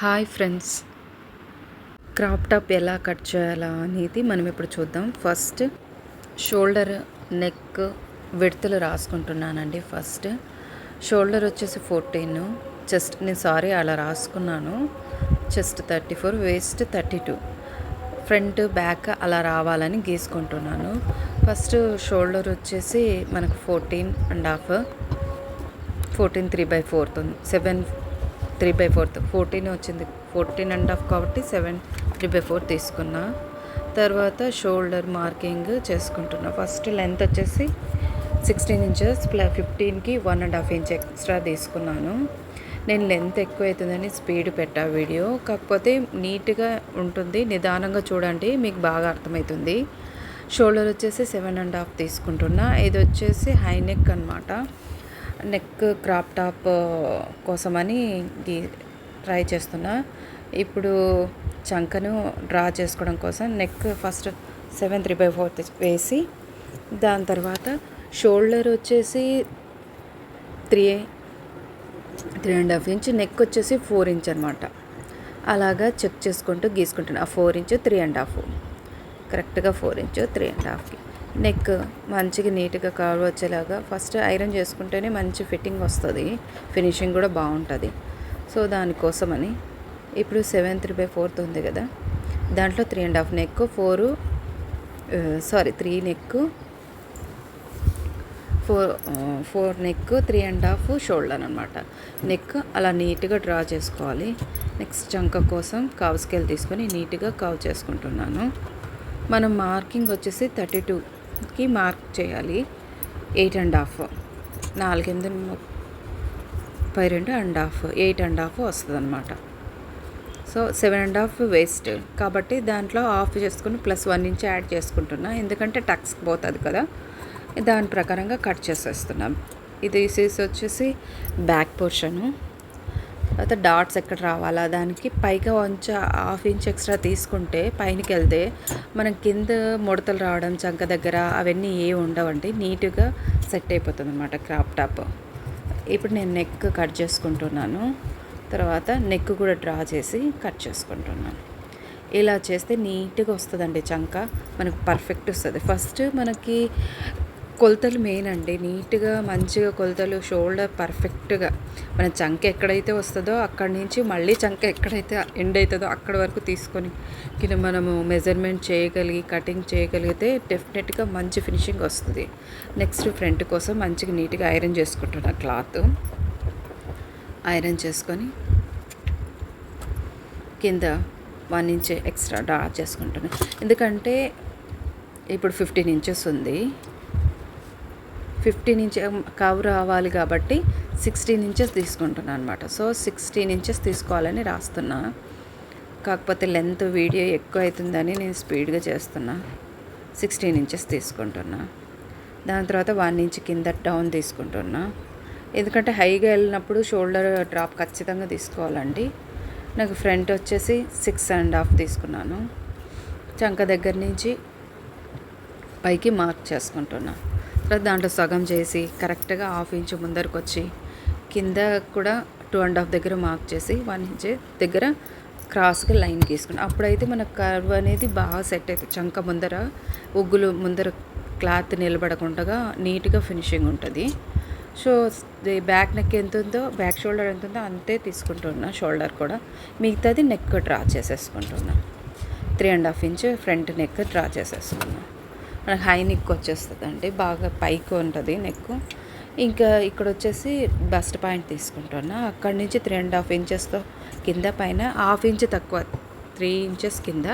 Hi friends. Crop top ఎలా cut చేయాలా అనేది మనం ఇప్పుడు చూద్దాం. ఫస్ట్ షోల్డర్ నెక్ విడతలు రాసుకుంటున్నానండి ఫస్ట్. షోల్డర్ వచ్చేసి ఫోర్టీన్. చెస్ట్ నేను సారీ అలా రాసుకున్నాను. Chest thirty four waist thirty two. Front back అలా రావాలని గీసుకుంటున్నాను. ఫస్ట్ షోల్డర్ వచ్చేసి మనకు fourteen and half. Fourteen three by fourth seven three by fourth fourteen వచ్చింది. ఫోర్టీన్ అండ్ హాఫ్ కాబట్టి సెవెన్ త్రీ బై ఫోర్ తీసుకున్నా. తర్వాత షోల్డర్ మార్కింగ్ చేసుకుంటున్నా. ఫస్ట్ లెంత్ వచ్చేసి sixteen inches plus ఫిఫ్టీన్కి one and half inch extra తీసుకున్నాను. నేను length ఎక్కువ అవుతుందని స్పీడ్ పెట్టా వీడియో. కాకపోతే నీట్గా ఉంటుంది. నిదానంగా చూడండి మీకు బాగా అర్థమవుతుంది షోల్డర్ వచ్చేసి సెవెన్ అండ్ హాఫ్ తీసుకుంటున్నా. ఇది వచ్చేసి హై నెక్ అనమాట నెక్ క్రాప్ టాప్ కోసమని గీ- ట్రై చేస్తున్నా. ఇప్పుడు చంకను డ్రా చేసుకోవడం కోసం neck first seven three by fourth వేసి దాని తర్వాత షోల్డర్ వచ్చేసి three three and half inch neck వచ్చేసి ఫోర్ ఇంచ్ అనమాట అలాగా చెక్ చేసుకుంటూ గీసుకుంటున్నా. Four inch three and half. కరెక్ట్గా ఫోర్ ఇంచ్ త్రీ అండ్ హాఫ్కి నెక్ మంచిగా నీట్గా కవర్ వచ్చేలాగా ఫస్ట్ ఐరన్ చేసుకుంటేనే మంచి ఫిట్టింగ్ వస్తుంది. ఫినిషింగ్ కూడా బాగుంటుంది. సో దానికోసమని ఇప్పుడు సెవెన్ త్రీ బై ఫోర్త్ ఉంది కదా. దాంట్లో three and half neck four sorry three neck four four neck three and half shoulder అనమాట నెక్ అలా నీట్గా డ్రా చేసుకోవాలి. నెక్స్ట్ చంక కోసం కవ్ స్కేల్ తీసుకొని నీట్గా కవ్ చేసుకుంటున్నాను. మనం మార్కింగ్ వచ్చేసి థర్టీ టూ. కి మార్క్ చేయాలి. Eight and half. నాలుగెనిమిది ముప్పై రెండు and half. Eight and half వస్తుంది అనమాట so seven and half waist. కాబట్టి దాంట్లో ఆఫ్ చేసుకుని ప్లస్ వన్ ఇంచ్ యాడ్ చేసుకుంటున్నా. ఎందుకంటే టక్స్కి పోతుంది కదా. దాని ప్రకారంగా కట్ చేసేస్తున్నాం. ఇది సీస్ వచ్చేసి బ్యాక్ పోర్షను. తర్వాత డాట్స్ ఎక్కడ రావాలా? దానికి పైగా వంచ హాఫ్ ఇంచ్ ఎక్స్ట్రా తీసుకుంటే పైనకి వెళ్తే మనం కింద ముడతలు రావడం చంక దగ్గర అవన్నీ ఏ ఉండవండి. నీట్గా సెట్ అయిపోతుంది అనమాట క్రాప్ టాప్. ఇప్పుడు నేను నెక్ కట్ చేసుకుంటున్నాను. తర్వాత నెక్ కూడా డ్రా చేసి కట్ చేసుకుంటున్నాను. ఇలా చేస్తే నీట్గా వస్తుందండి చంక. మనకు పర్ఫెక్ట్ వస్తుంది. ఫస్ట్ మనకి కొలతలు మెయిన్ అండి. నీట్గా మంచిగా కొలతలు షోల్డర్ పర్ఫెక్ట్గా మన చంక ఎక్కడైతే వస్తుందో అక్కడి నుంచి మళ్ళీ చంక ఎక్కడైతే ఎండ్ అవుతుందో అక్కడ వరకు తీసుకొని కింద మనము మెజర్మెంట్ చేయగలిగి కటింగ్ చేయగలిగితే డెఫినెట్గా మంచి ఫినిషింగ్ వస్తుంది. నెక్స్ట్ ఫ్రంట్ కోసం మంచిగా నీట్గా ఐరన్ చేసుకుంటున్నా క్లాత్ ఐరన్ చేసుకొని కింద వన్ ఇంచ్ ఎక్స్ట్రా డ్రా చేసుకుంటున్నాను ఎందుకంటే ఇప్పుడు ఫిఫ్టీన్ ఇంచెస్ ఉంది. ఫిఫ్టీన్ ఇంచ్ కవర్ అవ్వాలి కాబట్టి సిక్స్టీన్ ఇంచెస్ తీసుకుంటున్నాను అనమాట సో సిక్స్టీన్ ఇంచెస్ తీసుకోవాలని రాస్తున్నా. కాకపోతే లెంత్ వీడియో ఎక్కువ అవుతుందని నేను స్పీడ్గా చేస్తున్నా. సిక్స్టీన్ ఇంచెస్ తీసుకుంటున్నా. దాని తర్వాత వన్ ఇంచ్ కింద డౌన్ తీసుకుంటున్నా. ఎందుకంటే హైగా వెళ్ళినప్పుడు షోల్డర్ డ్రాప్ ఖచ్చితంగా తీసుకోవాలండి. నాకు ఫ్రంట్ వచ్చేసి సిక్స్ అండ్ హాఫ్ తీసుకున్నాను. చంక దగ్గర నుంచి పైకి మార్క్ చేసుకుంటున్నాను దాంట్లో సగం చేసి కరెక్ట్గా హాఫ్ ఇంచ్ ముందరకు వచ్చి కింద కూడా టూ అండ్ హాఫ్ దగ్గర మార్క్ చేసి వన్ ఇంచ్ దగ్గర క్రాస్గా లైన్ గీసుకుని అప్పుడైతే మన కర్వ్ అనేది బాగా సెట్ అవుతుంది చంక ముందర ఉగ్గులు ముందర క్లాత్ నిలబడకుండా నీట్గా ఫినిషింగ్ ఉంటుంది. సో బ్యాక్ నెక్ ఎంత ఉందో బ్యాక్ షోల్డర్ ఎంత ఉందో అంతే తీసుకుంటున్నా షోల్డర్ కూడా. మిగతాది neck draw చేసేసుకుంటున్నా. Three and half inch front neck draw చేసేసుకున్నాను మనకు హై నెక్ వచ్చేస్తుంది అండి బాగా పైకి ఉంటుంది నెక్. ఇంకా ఇక్కడ వచ్చేసి బస్ట్ పాయింట్ తీసుకుంటున్నా. అక్కడి నుంచి త్రీ అండ్ హాఫ్ ఇంచెస్తో కింద పైన హాఫ్ ఇంచ్ తక్కువ త్రీ ఇంచెస్ కింద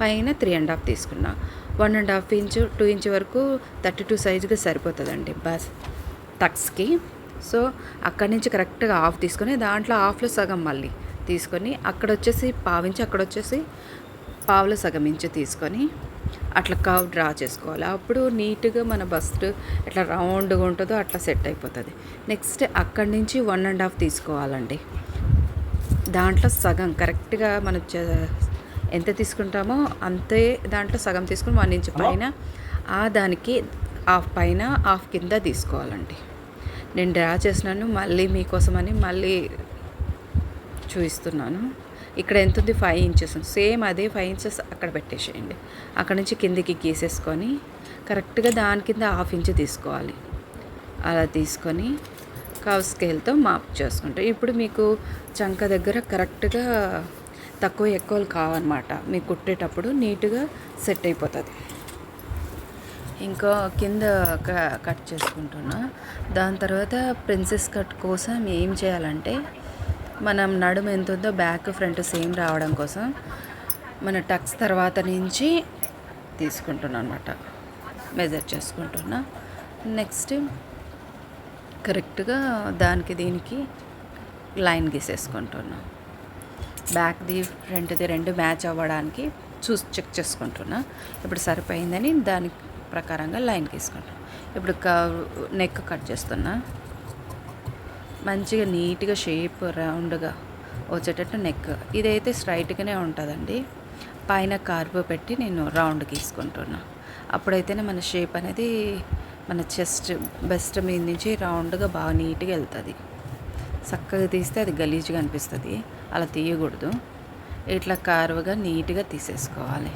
పైన త్రీ అండ్ హాఫ్ తీసుకున్నా. One and half inch two inch వరకు థర్టీ టూ సైజుగా సరిపోతుందండి బస్ టక్స్కి సో అక్కడి నుంచి కరెక్ట్గా హాఫ్ తీసుకొని దాంట్లో హాఫ్లో సగం మళ్ళీ తీసుకొని అక్కడ వచ్చేసి పావించి అక్కడ వచ్చేసి పావులో సగం ఇంచు తీసుకొని అట్లా కవ్ డ్రా చేసుకోవాలి. అప్పుడు నీట్గా మన బస్ట్ ఎట్లా రౌండ్గా ఉంటుందో అట్లా సెట్ అయిపోతుంది. నెక్స్ట్ అక్కడి నుంచి వన్ అండ్ హాఫ్ తీసుకోవాలండి. దాంట్లో సగం కరెక్ట్గా మనం ఎంత తీసుకుంటామో అంతే దాంట్లో సగం తీసుకుని వన్ ఇంచ్ పైన ఆ దానికి హాఫ్ పైన హాఫ్ కింద తీసుకోవాలండి. నేను డ్రా చేసినాను మళ్ళీ మీకోసమని మళ్ళీ చూపిస్తున్నాను. ఇక్కడ ఎంత ఉంది? ఫైవ్ ఇంచెస్ సేమ్ అదే ఫైవ్ ఇంచెస్ అక్కడ పెట్టేసేయండి. అక్కడ నుంచి కిందికి గీసేసుకొని కరెక్ట్గా దాని కింద హాఫ్ ఇంచ్ తీసుకోవాలి. అలా తీసుకొని కవ్ స్కేల్తో మాప్ చేసుకుంటాం ఇప్పుడు మీకు చంక దగ్గర కరెక్ట్గా తక్కువ ఎక్కువలు కావన్నమాట. మీకు కుట్టేటప్పుడు నీట్గా సెట్ అయిపోతుంది. ఇంకా కింద క- కట్ చేసుకుంటున్నా. దాని తర్వాత ప్రిన్సెస్ కట్ కోసం ఏం చేయాలంటే మనం నడుము ఎంత ఉందో బ్యాక్ ఫ్రంట్ సేమ్ రావడం కోసం మన టక్స్ తర్వాత నుంచి తీసుకుంటున్నా అనమాట మెజర్ చేసుకుంటున్నా. నెక్స్ట్ కరెక్ట్గా దానికి దీనికి లైన్ గీసేసుకుంటున్నా. బ్యాక్ది ఫ్రంట్ది రెండు మ్యాచ్ అవ్వడానికి చూసి చెక్ చేసుకుంటున్నా. ఇప్పుడు సరిపోయిందని దాని ప్రకారంగా లైన్ గీసుకుంటున్నా. ఇప్పుడు నెక్ కట్ చేస్తున్నా. మంచిగా నీట్గా షేప్ రౌండ్గా వచ్చేటట్టు నెక్ ఇదైతే స్ట్రైట్గానే ఉంటుందండి. పైన కార్వ్ పెట్టి నేను రౌండ్ గీసుకుంటున్నా. అప్పుడైతేనే మన షేప్ అనేది మన చెస్ట్ బెస్ట్ మీద నుంచి రౌండ్గా బాగా నీట్గా వెళ్తుంది. చక్కగా తీస్తే అది గలీజ్గా అనిపిస్తుంది. అలా తీయకూడదు. ఇట్లా కారువగా నీట్గా తీసేసుకోవాలి.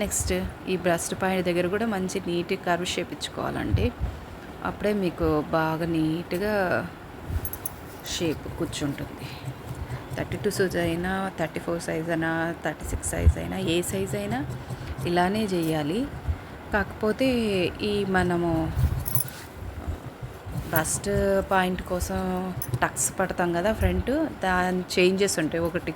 నెక్స్ట్ ఈ బ్రెస్ట్ పాయింట్ దగ్గర కూడా మంచి నీట్ కర్వ్ షేప్ ఇచ్చుకోవాలండి. అప్పుడే మీకు బాగా నీట్గా షేప్ కూర్చుంటుంది. థర్టీ టూ సైజ్ అయినా థర్టీ ఫోర్ సైజ్ అయినా థర్టీ సిక్స్ సైజ్ అయినా ఏ సైజ్ అయినా ఇలానే చేయాలి. కాకపోతే ఈ మనము బస్ట్ పాయింట్ కోసం టక్స్ పడతాం కదా ఫ్రంట్ దాని చేంజెస్ ఉంటాయి ఒకటి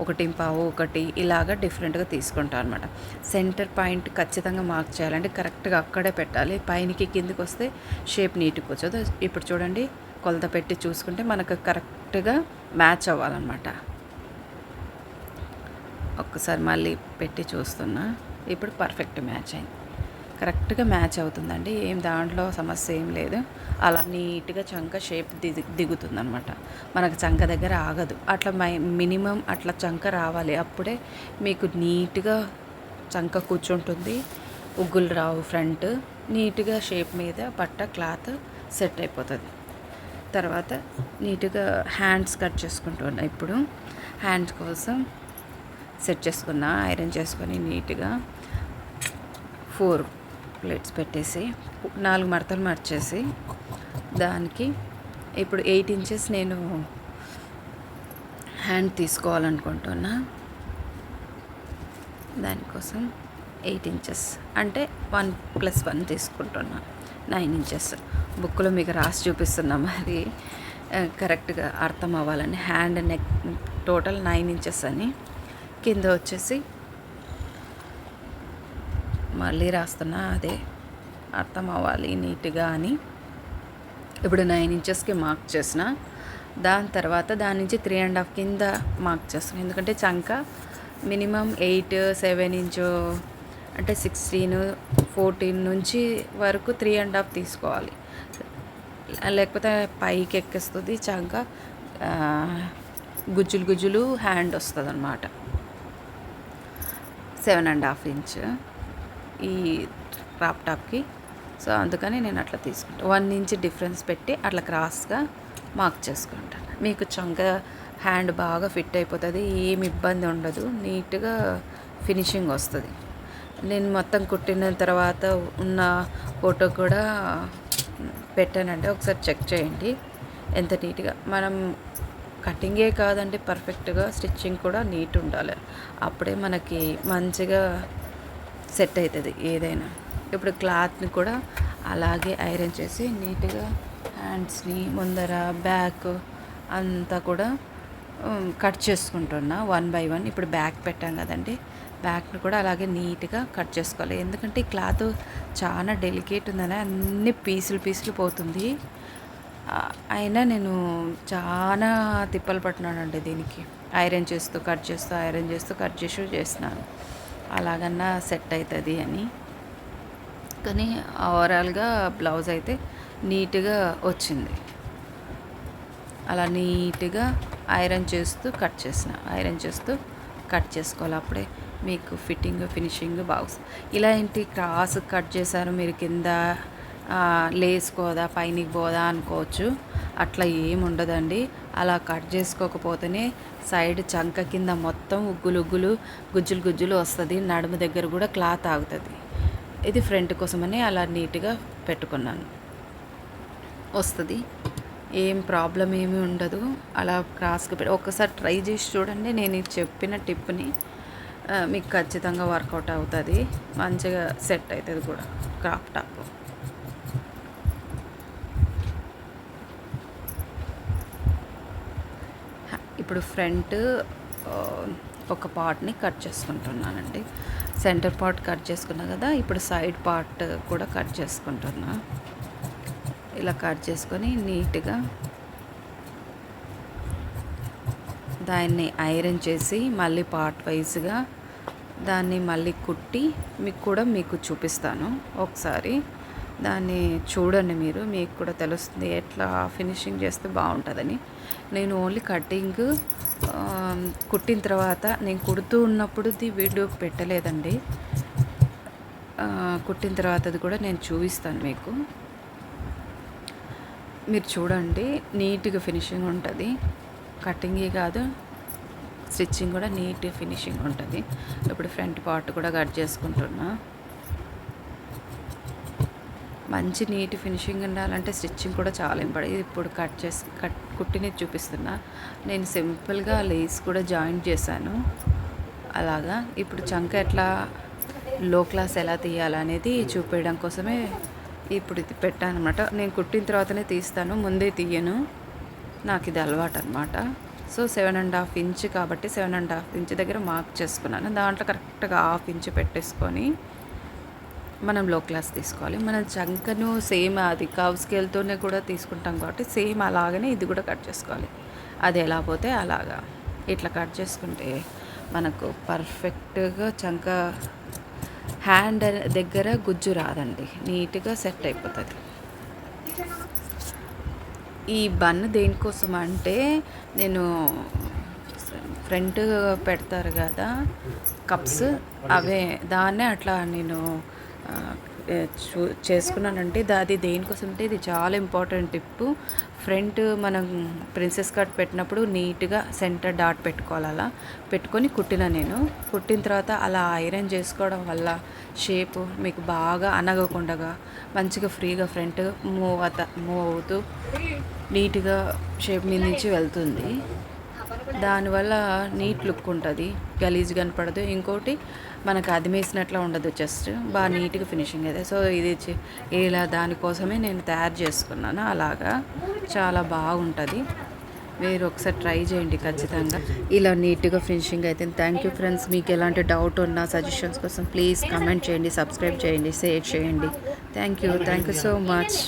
ఒకటి పావు ఒకటి ఇలాగా డిఫరెంట్గా తీసుకుంటాం అనమాట సెంటర్ పాయింట్ ఖచ్చితంగా మార్క్ చేయాలంటే కరెక్ట్గా అక్కడే పెట్టాలి. పైనకి కిందికి వస్తే షేప్ నీట్గా వచ్చదు. ఇప్పుడు చూడండి కొలత పెట్టి చూసుకుంటే మనకు కరెక్ట్గా మ్యాచ్ అవ్వాలన్నమాట. ఒక్కసారి మళ్ళీ పెట్టి చూస్తున్నా. ఇప్పుడు పర్ఫెక్ట్ మ్యాచ్ అయింది. కరెక్ట్గా మ్యాచ్ అవుతుందండి. ఏం దాంట్లో సమస్య ఏం లేదు. అలా నీట్గా చంక షేప్ దిగు దిగుతుందనమాట. మనకు చంక దగ్గర ఆగదు. అట్లా మై మినిమం అట్లా చంక రావాలి. అప్పుడే మీకు నీట్గా చంక కూర్చుంటుంది. ఉగ్గులు రావు ఫ్రంట్. నీట్గా షేప్ మీద పట్ట క్లాత్ సెట్ అయిపోతుంది. తర్వాత నీట్గా హ్యాండ్స్ కట్ చేసుకుంటున్నా ఇప్పుడు హ్యాండ్స్ కోసం సెట్ చేసుకున్నా ఐరన్ చేసుకొని నీట్గా ఫోర్ ప్లేట్స్ పెట్టేసి నాలుగు మడతలు మర్చేసి దానికి ఇప్పుడు ఎయిట్ ఇంచెస్ నేను హ్యాండ్ తీసుకోవాలనుకుంటున్నా. దానికోసం ఎయిట్ ఇంచెస్. అంటే వన్ ప్లస్ వన్ తీసుకుంటున్నా. Nine inches. బుక్లో మీకు రాసి చూపిస్తున్నా మరి. కరెక్ట్గా అర్థం అవ్వాలని. Hand neck total nine inches అని. కింద వచ్చేసి మళ్ళీ రాస్తున్నా అదే అర్థం అవ్వాలి నీట్గా అని. ఇప్పుడు నైన్ ఇంచెస్కి మార్క్ చేసిన. దాని తర్వాత దాని నుంచి త్రీ అండ్ హాఫ్ కింద మార్క్ చేస్తాను ఎందుకంటే చంక మినిమం ఎయిట్ సెవెన్ ఇంచు అంటే సిక్స్టీన్ ఫోర్టీన్ నుంచి వరకు త్రీ అండ్ హాఫ్ తీసుకోవాలి. లేకపోతే పైకి ఎక్కిస్తుంది చంక గుజ్జులు గుజ్జులు హ్యాండ్ వస్తుంది అనమాట సెవెన్ అండ్ హాఫ్ ఇంచ్. ఈ క్రాప్ టాప్కి సో అందుకని నేను అట్లా తీసుకుంటాను వన్ ఇంచ్ డిఫరెన్స్ పెట్టి అట్లా క్రాస్గా మార్క్ చేసుకుంటాను మీకు చంక హ్యాండ్ బాగా ఫిట్ అయిపోతుంది ఏమి ఇబ్బంది ఉండదు నీట్గా ఫినిషింగ్ వస్తుంది. నేను మొత్తం కుట్టిన తర్వాత ఉన్న ఫోటో కూడా పెట్టానంటే ఒకసారి చెక్ చేయండి. ఎంత నీట్గా మనం కటింగే కాదండి పర్ఫెక్ట్గా స్టిచ్చింగ్ కూడా నీట్ ఉండాలి. అప్పుడే మనకి మంచిగా సెట్ అవుతుంది ఏదైనా. ఇప్పుడు క్లాత్ని కూడా అలాగే ఐరన్ చేసి నీట్గా హ్యాండ్స్ని ముందర బ్యాక్ అంతా కూడా కట్ చేసుకుంటున్నా వన్ బై వన్. ఇప్పుడు బ్యాక్ పెట్టాం కదండి బ్యాక్ను కూడా అలాగే నీట్గా కట్ చేసుకోవాలి. ఎందుకంటే ఈ క్లాత్ చాలా డెలికేట్ ఉందని అన్ని పీసులు పీసులు పోతుంది. అయినా నేను చాలా తిప్పలు పట్టినానండి దీనికి. ఐరన్ చేస్తూ కట్ చేస్తూ ఐరన్ చేస్తూ కట్ చేస్తూ చేస్తున్నాను. అలాగన్నా సెట్ అవుతుంది అని. కానీ ఓవరాల్గా బ్లౌజ్ అయితే నీట్గా వచ్చింది. అలా నీట్గా ఐరన్ చేస్తూ కట్ చేసిన. ఐరన్ చేస్తూ కట్ చేసుకోవాలి అప్పుడే మీకు ఫిట్టింగ్ ఫినిషింగ్ బాగుంది ఇలా ఏంటి క్రాస్ కట్ చేశారు మీరు కింద? లేసుకోదా పైనకి పోదా అనుకోవచ్చు. అట్లా ఏముండదండి అలా కట్ చేసుకోకపోతేనే సైడ్ చంక కింద మొత్తం ఉగ్గులు ఉగ్గులు గుజ్జులు గుజ్జులు వస్తుంది. నడుము దగ్గర కూడా క్లాత్ ఆగుతుంది. ఇది ఫ్రంట్ కోసమని అలా నీట్గా పెట్టుకున్నాను. వస్తుంది. ఏం ప్రాబ్లం ఏమీ ఉండదు. అలా క్రాస్కి పెట్టి ఒక్కసారి ట్రై చేసి చూడండి. నేను చెప్పిన టిప్ని మీకు ఖచ్చితంగా వర్కౌట్ అవుతుంది. మంచిగా సెట్ అవుతుంది కూడా క్రాప్ టాప్. ఇప్పుడు ఫ్రంట్ ఒక పార్ట్ని కట్ చేసుకుంటున్నానండి. సెంటర్ పార్ట్ కట్ చేసుకున్నా కదా ఇప్పుడు సైడ్ పార్ట్ కూడా కట్ చేసుకుంటున్నా. ఇలా కట్ చేసుకొని నీట్గా దాన్ని ఐరన్ చేసి మళ్ళీ పార్ట్ వైజ్గా దాన్ని మళ్ళీ కుట్టి మీకు కూడా మీకు చూపిస్తాను. ఒకసారి దాన్ని చూడండి మీరు మీకు కూడా తెలుస్తుంది ఎట్లా ఫినిషింగ్ చేస్తే బాగుంటుందని. నేను ఓన్లీ కటింగ్ కుట్టిన తర్వాత నేను కుడుతూ ఉన్నప్పుడుది వీడియో పెట్టలేదండి. కుట్టిన తర్వాతది కూడా నేను చూపిస్తాను మీకు. మీరు చూడండి నీట్గా ఫినిషింగ్ ఉంటుంది. కటింగే కాదు స్టిచ్చింగ్ కూడా నీట్ ఫినిషింగ్ ఉంటుంది. ఇప్పుడు ఫ్రంట్ పార్ట్ కూడా కట్ చేసుకుంటున్నా. మంచి నీట్ ఫినిషింగ్ ఉండాలంటే స్టిచ్చింగ్ కూడా చాలా ఇంపార్టెంట్. ఇది ఇప్పుడు కట్ చేసి కట్ కుట్టినది చూపిస్తున్నా. నేను సింపుల్గా లేస్ కూడా జాయింట్ చేశాను. అలాగా? ఇప్పుడు చంక ఎట్లా లో క్లాస్ ఎలా తీయాలనేది చూపించడం కోసమే ఇప్పుడు ఇది పెట్టాను అనమాట నేను కుట్టిన తర్వాతనే తీస్తాను. ముందే తీయను. నాకు ఇది అలవాటు అనమాట so seven and half inch కాబట్టి సెవెన్ అండ్ హాఫ్ ఇంచ్ దగ్గర మార్క్ చేసుకున్నాను. దాంట్లో కరెక్ట్గా హాఫ్ ఇంచ్ పెట్టేసుకొని మనం లో క్లాస్ తీసుకోవాలి. మనం చంకను సేమ్ అది కవ్ స్కేల్తోనే కూడా తీసుకుంటాం కాబట్టి సేమ్ అలాగనే ఇది కూడా కట్ చేసుకోవాలి. అది ఎలా పోతే అలాగా. ఇట్లా కట్ చేసుకుంటే మనకు పర్ఫెక్ట్గా చంక హ్యాండ్ దగ్గర గుజ్జు రాదండి. నీట్గా సెట్ అయిపోతుంది. ఈ బన్ దేనికోసం అంటే నేను ఫ్రంట్ పెడతారు కదా కప్స్ అవే. దాన్నే అట్లా నేను చేసుకున్నానంటే దా- అది దేనికోసం అంటే ఇది చాలా ఇంపార్టెంట్ టిప్ ఫ్రంట్ మనం ప్రిన్సెస్ కట్ పెట్టినప్పుడు నీట్గా సెంటర్ డాట్ పెట్టుకోవాలి అలా. పెట్టుకొని కుట్టిన నేను. కుట్టిన తర్వాత అలా ఐరన్ చేసుకోవడం వల్ల షేప్ మీకు బాగా అనగకుండా మంచిగా ఫ్రీగా ఫ్రంట్ మూవ్ అవుతా మూవ్ అవుతూ నీట్గా షేప్ మీద నుంచి వెళ్తుంది. దానివల్ల నీట్ లుక్ ఉంటుంది గలీజ్ కనపడదు. ఇంకోటి మనకు అదిమేసినట్లా ఉండదు జస్ట్ బాగా నీట్గా ఫినిషింగ్ అయితే. సో ఇది ఇలా దానికోసమే నేను తయారు చేసుకున్నాను. అలాగా చాలా బాగుంటుంది. మీరు ఒకసారి ట్రై చేయండి ఖచ్చితంగా. ఇలా నీట్గా ఫినిషింగ్ అయితే. థ్యాంక్ యూ ఫ్రెండ్స్ మీకు ఎలాంటి డౌట్ ఉన్నా సజెషన్స్ కోసం ప్లీజ్ కమెంట్ చేయండి సబ్స్క్రైబ్ చేయండి షేర్ చేయండి. Thank you thank you so much